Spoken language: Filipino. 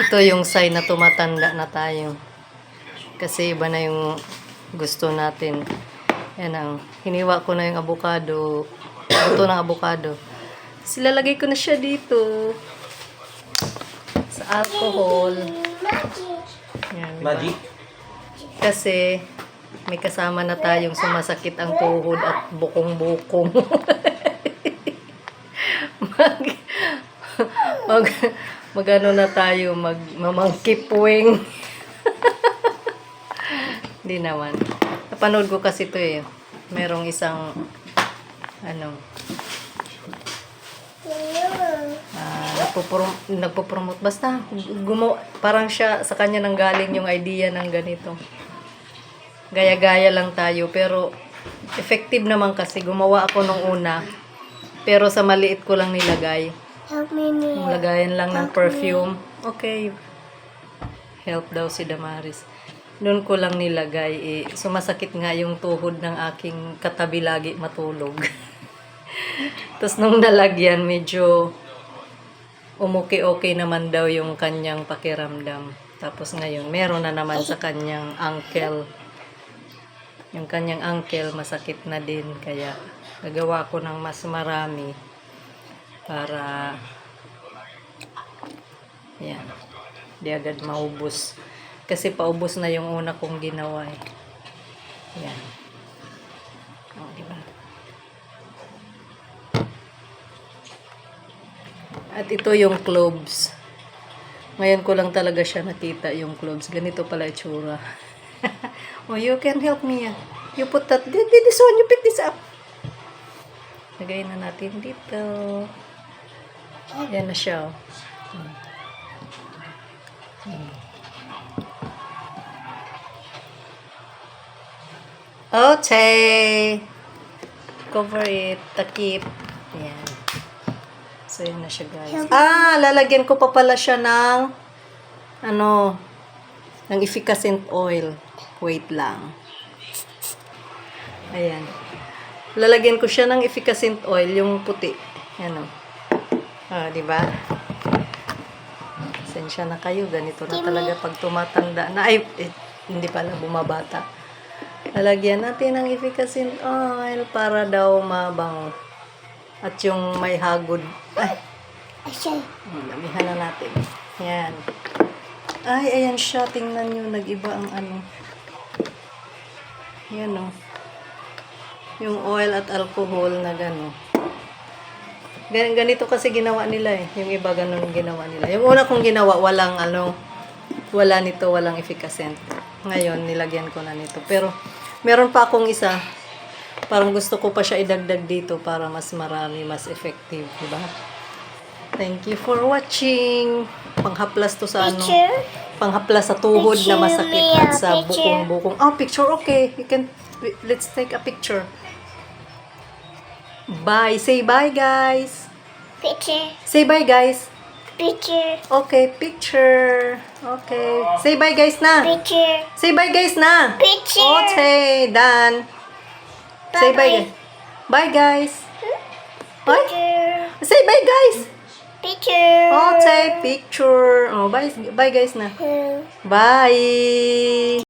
Ito yung sign na tumatanda na tayo. Kasi iba na yung gusto natin. Yan ang, hiniwa ko na yung avocado. Buto ng avocado. Silalagay ko na siya dito. Sa alcohol. Yan, diba? Magic? Kasi may kasama na tayong sumasakit ang tuhod at bukong-bukong. mag, mag, magano na tayo, mag, mamangkipwing. Hindi naman. Napanood ko kasi ito eh. Merong isang, ano, ah, nagpuprom, nagpo-promote. Basta, gumo, parang siya, sa kanya nang galing yung idea ng ganito. Gaya-gaya lang tayo, pero effective naman kasi. Gumawa ako nung una, pero sa maliit ko lang nilagay. Help me, Yung Mia. lagayan lang ng perfume. Okay. Help daw si Damaris. Doon ko lang nilagay. Eh, sumasakit nga yung tuhod ng aking katabi lagi matulog. Tapos nung nalagyan, medyo umuki-okay naman daw yung kanyang pakiramdam. Tapos ngayon, meron na naman sa kanyang ankle. Yung kanyang ankle, masakit na din. Kaya, gagawa ko ng mas marami para yan di agad maubos kasi paubos na yung una kong ginawa eh yan o diba at ito yung cloves ngayon ko lang talaga siya nakita yung cloves ganito pala itsura oh you can help me ah. you put that this one you pick this up lagay na natin dito yan na siya. oh. Hmm. Hmm. Okay. Cover it. Takip. Yan. So, yan na siya, guys. Ah, lalagyan ko pa pala siya ng ano, ng efficacent oil. Wait lang. Ayan. Lalagyan ko siya ng efficacent oil, yung puti. Yan o. Ah, di ba? Sensya na kayo, ganito na talaga pag tumatanda na. Ay, eh, hindi pala bumabata. Lalagyan natin ng efficacent oil para daw mabango. At yung may hagod. Ay, damihan na natin. Yan. Ay, ayan siya. Tingnan nyo, nag-iba ang ano. Yan o. Yung oil at alcohol na gano. Gan ganito kasi ginawa nila eh. Yung iba ganun ginawa nila. Yung una kong ginawa, walang ano, wala nito, walang efficacent. Ngayon, nilagyan ko na nito. Pero, meron pa akong isa. Parang gusto ko pa siya idagdag dito para mas marami, mas effective. Diba? Thank you for watching. Panghaplas to sa ano. Picture. Panghaplas sa tuhod na Picture, masakit Mia, at sa bukong-bukong. Oh, picture, okay. You can, let's take a picture. Bye. Say bye, guys. Picture. Say bye, guys. Picture. Okay, picture. Okay. Say bye, guys na. Picture. Say bye, guys na. Picture. Okay, done. Say bye, guys. Bye, guys. Bye. Picture. Say bye, guys. Picture. Okay, picture. Oh, bye, bye, guys na. Bye.